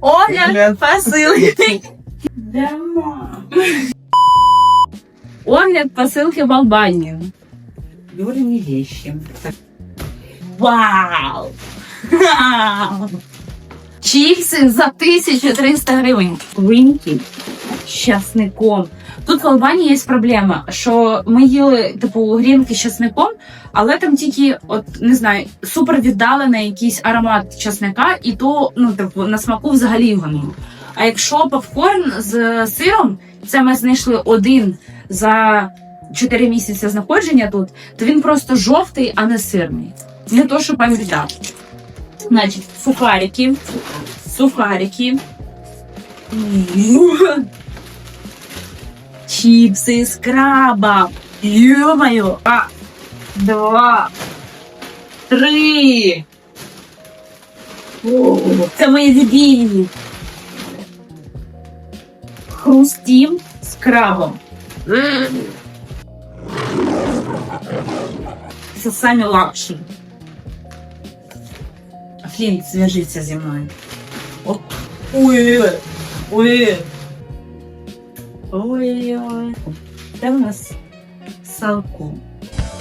Огляд Огляд. посилки. Огляд посилки в Албанію. Юрині вещи. Вау! Вау! Чіпси за 1300 гривень. Грінки з часником. Тут в Албанії є проблема, що ми їли типу грінки з часником, але там тільки, от не знаю, супер віддалений якийсь аромат часника, і то ну, типу, на смаку взагалі його нема. А якщо попкорн з сиром, це ми знайшли один за 4 місяці знаходження тут, то він просто жовтий, а не сирний. Не то, що пам'ятав. Значить, сухарики. Сухарики. Чіпси з краба. Ё-моё. А, два, три. О, Це мої любимі. Хрустім з крабом. Це самі лапші. Флінт, зв'яжіться зі мною. Ой-ой-ой. Ой. Ой-ой-ой. Де в нас салко?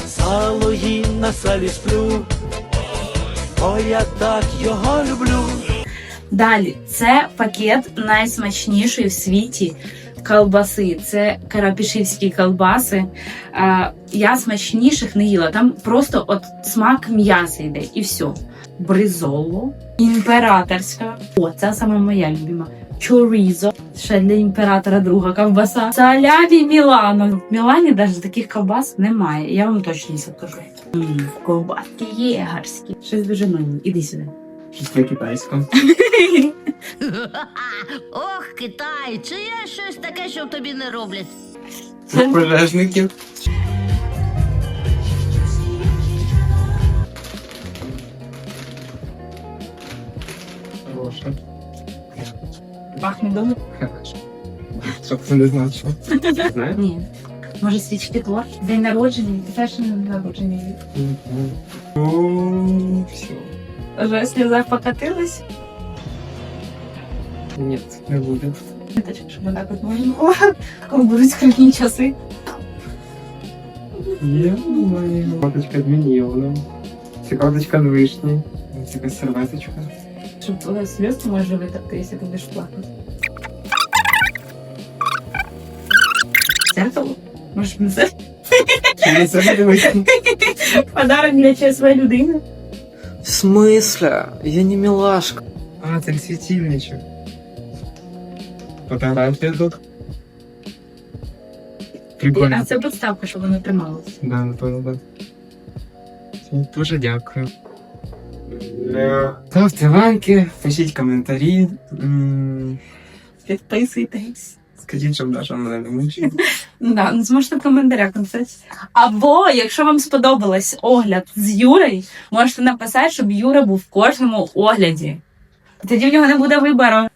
Сало їм на салі сплю, ой, я так його люблю. Далі, це пакет найсмачнішої в світі колбаси. Це карапішівські колбаси. Я смачніших не їла. Там просто от смак м'яса йде і все. Бризоло, імператорська. О, це саме моя любима. Чорізо. Ще для імператора друга ковбаса. Саляві Мілано. В Мілані навіть таких ковбас немає. Я вам точно не скажу. М, Ковбаски єгарські. Щось дуже мені. Іди сюди. Щось китайському. Ох, Китай, чи є щось таке, що тобі не роблять? Це пожежників. Хороше. Пахне добре? Щоб не знав, що. Знаєш? Ні. Може свічки тор? День народження, теж не народження. О, все. Вже сльоза покатилась. Ні, не буде. Так, щоб можна було, коли будуть скрутні часи. Є, має. Карточка змінювана. Це карточка вишні. Ось серветочка. Щоб е, сльоз може витерти, якщо ти будеш плакати. Зеркало? Може, не це? Чи не це дивиться? Подарок для чесної людини. В смысле? Я не милашка. А, це світильничок. Фотографія тут. Прикольно. А це підставка, щоб воно трималося. Да, напевно, так. Всім Дуже дякую. Ставте лайки, пишіть коментарі. Підписуйтесь. Скажіть, щоб Даша мене не мучила. Да, ну зможете в коментарях написати. Або, якщо вам сподобалось огляд з Юрою, можете написати, щоб Юра був в кожному огляді. Тоді в нього не буде вибору.